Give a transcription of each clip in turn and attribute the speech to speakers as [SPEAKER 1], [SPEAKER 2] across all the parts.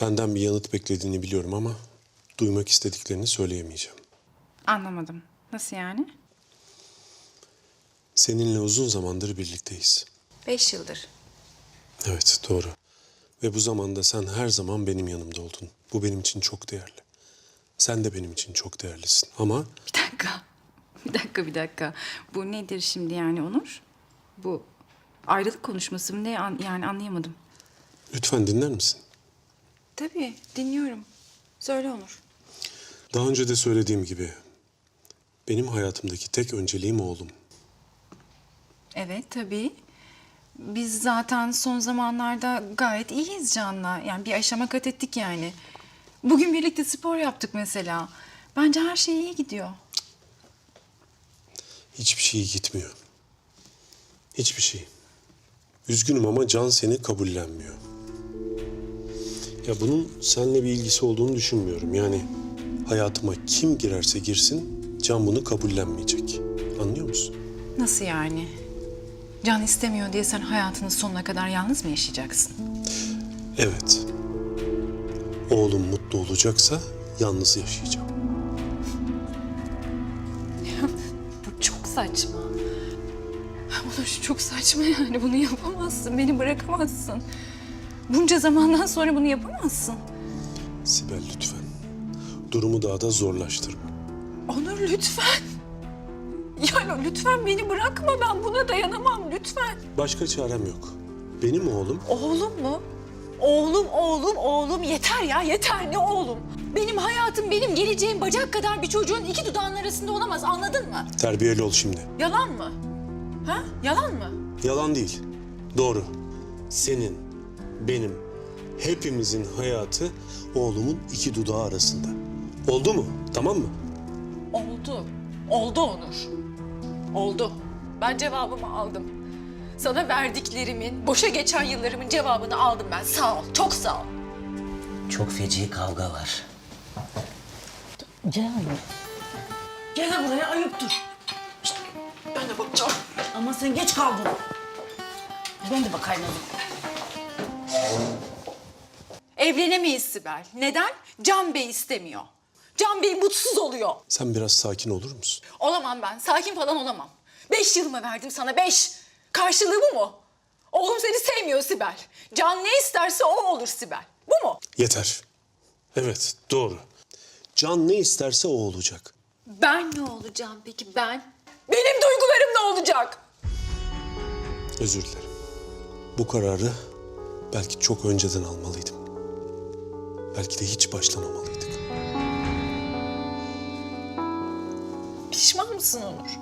[SPEAKER 1] Benden bir yanıt beklediğini biliyorum ama duymak istediklerini söyleyemeyeceğim.
[SPEAKER 2] Anlamadım. Nasıl yani?
[SPEAKER 1] Seninle uzun zamandır birlikteyiz.
[SPEAKER 2] Beş yıldır.
[SPEAKER 1] Evet, doğru. Ve bu zamanda sen her zaman benim yanımda oldun. Bu benim için çok değerli. Sen de benim için çok değerlisin. Ama
[SPEAKER 2] Bir dakika. Bir dakika, bir dakika. Bu nedir şimdi yani Onur? Bu ayrılık konuşması mı ne? An- yani anlayamadım.
[SPEAKER 1] lütfen dinler misin?
[SPEAKER 2] Tabii, dinliyorum. Söyle Onur.
[SPEAKER 1] Daha önce de söylediğim gibi benim hayatımdaki tek önceliğim oğlum.
[SPEAKER 2] Evet, tabii. Biz zaten son zamanlarda gayet iyiyiz Can'la. Yani bir aşama kat ettik yani. Bugün birlikte spor yaptık mesela. Bence her şey iyi gidiyor.
[SPEAKER 1] Hiçbir şey gitmiyor. Hiçbir şey. Üzgünüm ama Can seni kabullenmiyor. Ya bunun seninle bir ilgisi olduğunu düşünmüyorum. Yani hayatıma kim girerse girsin Can bunu kabullenmeyecek. Anlıyor musun?
[SPEAKER 2] Nasıl yani? Can istemiyor diye sen hayatının sonuna kadar yalnız mı yaşayacaksın?
[SPEAKER 1] Evet. Oğlum mutlu olacaksa yalnız yaşayacağım.
[SPEAKER 2] Bu çok saçma. Onur çok saçma yani. Bunu yapamazsın. Beni bırakamazsın. Bunca zamandan sonra bunu yapamazsın.
[SPEAKER 1] Sibel lütfen. Durumu daha da zorlaştırma.
[SPEAKER 2] Onur lütfen. Yani lütfen beni bırakma. Ben buna dayanamam lütfen.
[SPEAKER 1] Başka çarem yok. Benim oğlum
[SPEAKER 2] Oğlum mu? Oğlum, oğlum, oğlum. Yeter ya, yeter. Ne oğlum? Benim hayatım, benim geleceğim bacak kadar bir çocuğun iki dudağının arasında olamaz. Anladın mı?
[SPEAKER 1] terbiyeli ol şimdi.
[SPEAKER 2] Yalan mı? Ha? Yalan mı?
[SPEAKER 1] Yalan değil. Doğru. Senin, benim, hepimizin hayatı oğlumun iki dudağı arasında. Oldu mu? Tamam mı?
[SPEAKER 2] Oldu. Oldu Onur. Oldu. Ben cevabımı aldım. Sana verdiklerimin, boşa geçen yıllarımın cevabını aldım ben. Sağ ol, çok sağ ol.
[SPEAKER 3] Çok feci kavga var. Gel.
[SPEAKER 4] Gel buraya ayıptır.
[SPEAKER 2] Ben de bakacağım.
[SPEAKER 4] Ama sen geç kaldın. Ben de bakayım hadi.
[SPEAKER 2] Evlenemeyiz Sibel. Neden? Can Bey istemiyor. Can Bey mutsuz oluyor.
[SPEAKER 1] Sen biraz sakin olur musun?
[SPEAKER 2] Olamam ben. Sakin falan olamam. Beş yılımı verdim sana. Beş. Karşılığı bu mu? Oğlum seni sevmiyor Sibel. Can ne isterse o olur Sibel. Bu mu?
[SPEAKER 1] Yeter. Evet, doğru. Can ne isterse o olacak.
[SPEAKER 2] Ben ne olacağım peki ben? Benim duygularım ne olacak?
[SPEAKER 1] Özür dilerim. Bu kararı belki çok önceden almalıydım. Belki de hiç başlamamalıydık.
[SPEAKER 2] Pişman mısın Onur?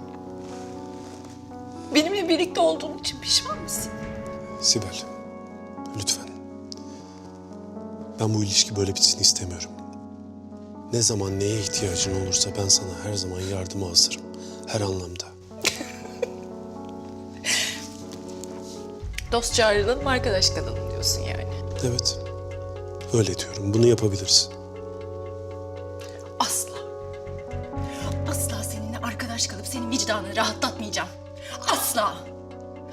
[SPEAKER 2] Benimle birlikte olduğun için pişman mısın?
[SPEAKER 1] Sibel, lütfen. Ben bu ilişki böyle bitsin istemiyorum. Ne zaman neye ihtiyacın olursa ben sana her zaman yardıma hazırım. Her anlamda.
[SPEAKER 2] Dostça ayrılalım, arkadaş kalalım diyorsun yani.
[SPEAKER 1] Evet, öyle diyorum. Bunu yapabiliriz.
[SPEAKER 2] Asla. Asla seninle arkadaş kalıp senin vicdanını rahatlatmayacağım. Asla.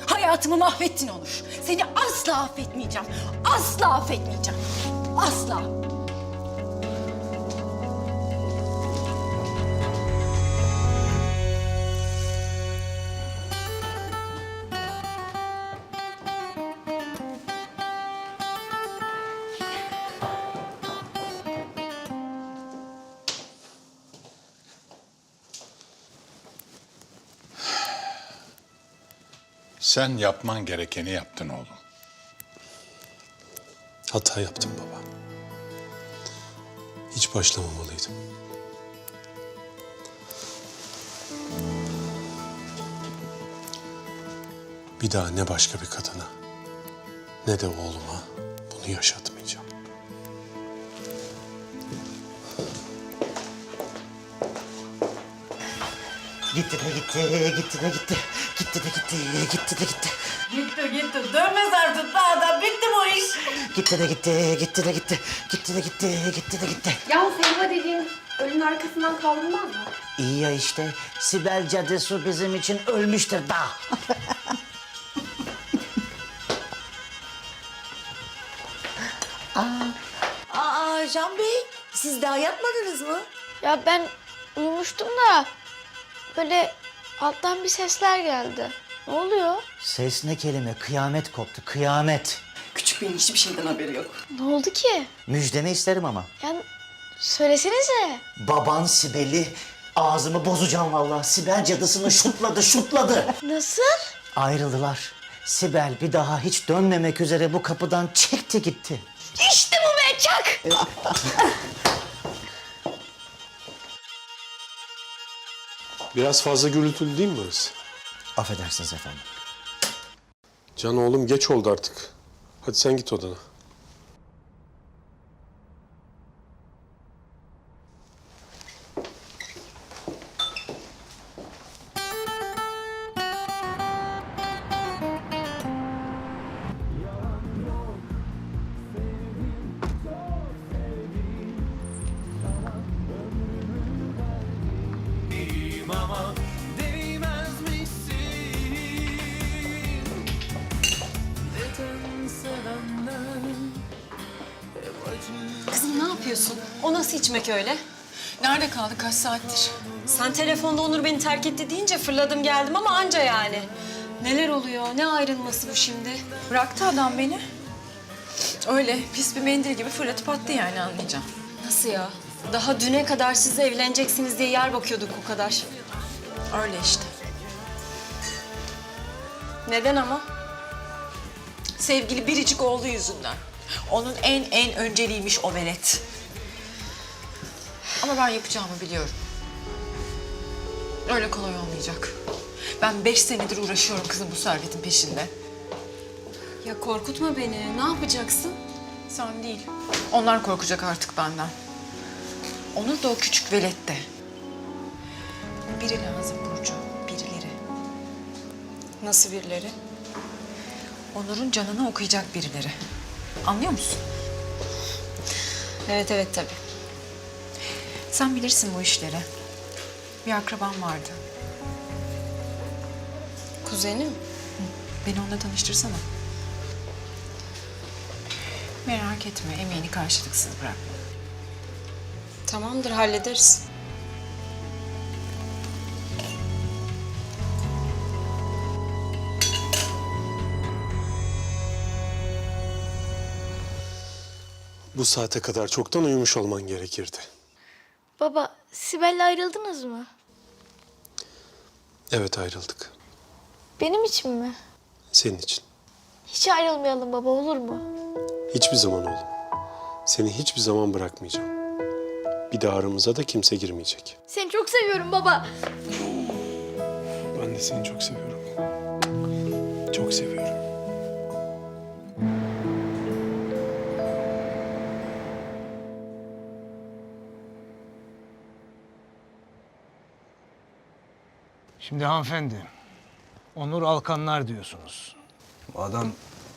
[SPEAKER 2] Hayatımı mahvettin Onur. Seni asla affetmeyeceğim. Asla affetmeyeceğim. Asla.
[SPEAKER 5] Sen yapman gerekeni yaptın oğlum.
[SPEAKER 1] Hata yaptım baba. Hiç başlamamalıydım. Bir daha ne başka bir kadına ne de oğluma bunu yaşatmayacağım.
[SPEAKER 3] Gitti de gitti, gitti de gitti. Gitti de gitti, gitti de gitti.
[SPEAKER 4] Gitti gitti. Dönmez artık daha da. Bitti bu iş.
[SPEAKER 3] Gitti de gitti, gitti de gitti. Gitti de gitti, gitti de gitti.
[SPEAKER 6] Ya Selma dediğin ölünün arkasından kaldırmaz mı?
[SPEAKER 3] İyi ya işte. Sibel cadısı bizim için ölmüştür daha.
[SPEAKER 4] Can Bey? Siz daha yatmadınız mı?
[SPEAKER 7] Ya ben uyumuştum da böyle alttan bir sesler geldi. Ne oluyor?
[SPEAKER 3] Ses ne kelime? Kıyamet koptu. Kıyamet.
[SPEAKER 4] Küçük Bey'in hiçbir şeyden haberi yok.
[SPEAKER 7] Ne oldu ki?
[SPEAKER 3] Müjdemi isterim ama.
[SPEAKER 7] Yani söylesenize.
[SPEAKER 3] Baban Sibel'i ağzımı bozacağım vallahi. Sibel cadısını şutladı, şutladı.
[SPEAKER 7] Nasıl?
[SPEAKER 3] Ayrıldılar. Sibel bir daha hiç dönmemek üzere bu kapıdan çekti gitti.
[SPEAKER 7] İşte bu be
[SPEAKER 1] Biraz fazla gürültülü değil mi burası?
[SPEAKER 3] Affedersiniz efendim.
[SPEAKER 1] Can oğlum geç oldu artık. Hadi sen git odana.
[SPEAKER 8] Yapıyorsun? O nasıl içmek öyle?
[SPEAKER 2] Nerede kaldı kaç saattir?
[SPEAKER 8] Sen telefonda Onur beni terk etti deyince fırladım geldim ama anca yani. Neler oluyor? Ne ayrılması bu şimdi?
[SPEAKER 2] Bıraktı adam beni. Öyle pis bir mendil gibi fırlatıp attı yani anlayacağım.
[SPEAKER 8] Nasıl ya? Daha düne kadar siz evleneceksiniz diye yer bakıyorduk o kadar.
[SPEAKER 2] Öyle işte.
[SPEAKER 8] Neden ama?
[SPEAKER 4] Sevgili biricik oğlu yüzünden. Onun en en önceliğiymiş o velet.
[SPEAKER 2] Ama ben yapacağımı biliyorum. Öyle kolay olmayacak. Ben beş senedir uğraşıyorum kızım bu servetin peşinde.
[SPEAKER 8] Ya korkutma beni. Ne yapacaksın?
[SPEAKER 2] Sen değil. Onlar korkacak artık benden. Onur da o küçük velet de. Biri lazım Burcu, birileri.
[SPEAKER 8] Nasıl birileri?
[SPEAKER 2] Onur'un canını okuyacak birileri. Anlıyor musun?
[SPEAKER 8] Evet evet tabii.
[SPEAKER 2] Sen bilirsin bu işleri. Bir akraban vardı.
[SPEAKER 8] Kuzenim.
[SPEAKER 2] Beni onunla tanıştırsana. Merak etme, emeğini karşılıksız bırakma.
[SPEAKER 8] Tamamdır hallederiz.
[SPEAKER 1] Bu saate kadar çoktan uyumuş olman gerekirdi.
[SPEAKER 7] Baba Sibel'le ayrıldınız mı?
[SPEAKER 1] Evet ayrıldık.
[SPEAKER 7] Benim için mi?
[SPEAKER 1] Senin için.
[SPEAKER 7] Hiç ayrılmayalım baba olur mu?
[SPEAKER 1] Hiçbir zaman oğlum. Seni hiçbir zaman bırakmayacağım. Bir daha aramıza da kimse girmeyecek.
[SPEAKER 7] Seni çok seviyorum baba.
[SPEAKER 1] Ben de seni çok seviyorum. Çok seviyorum.
[SPEAKER 9] Şimdi hanımefendi, Onur Alkanlar diyorsunuz. Bu adam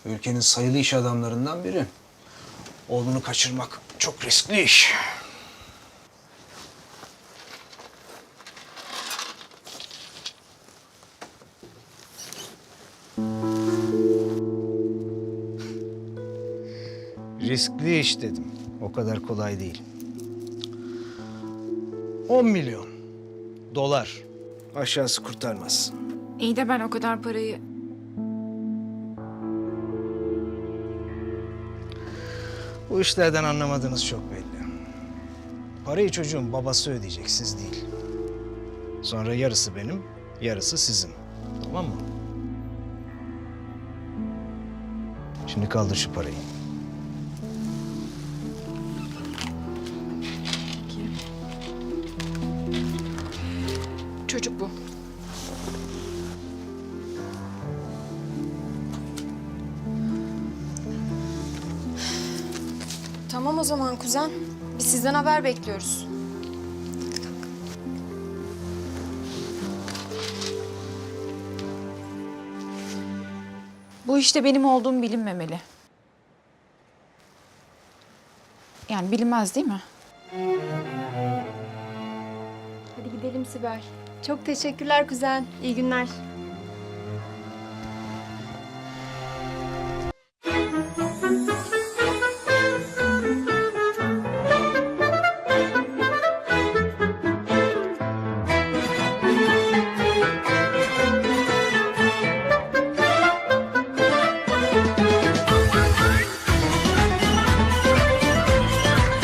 [SPEAKER 9] ülkenin sayılı iş adamlarından biri. Oğlunu kaçırmak çok riskli iş. Riskli iş dedim. O kadar kolay değil. 10 milyon dolar. Aşağısı kurtarmaz.
[SPEAKER 2] İyi de ben o kadar parayı...
[SPEAKER 9] Bu işlerden anlamadığınız çok belli. Parayı çocuğun babası ödeyecek, siz değil. Sonra yarısı benim, yarısı sizin. Tamam mı? Şimdi kaldır şu parayı.
[SPEAKER 8] Tamam o zaman kuzen. Biz sizden haber bekliyoruz.
[SPEAKER 2] Bu işte benim olduğum bilinmemeli. Yani bilinmez değil mi?
[SPEAKER 6] Hadi gidelim Sibel. Çok teşekkürler kuzen. İyi günler.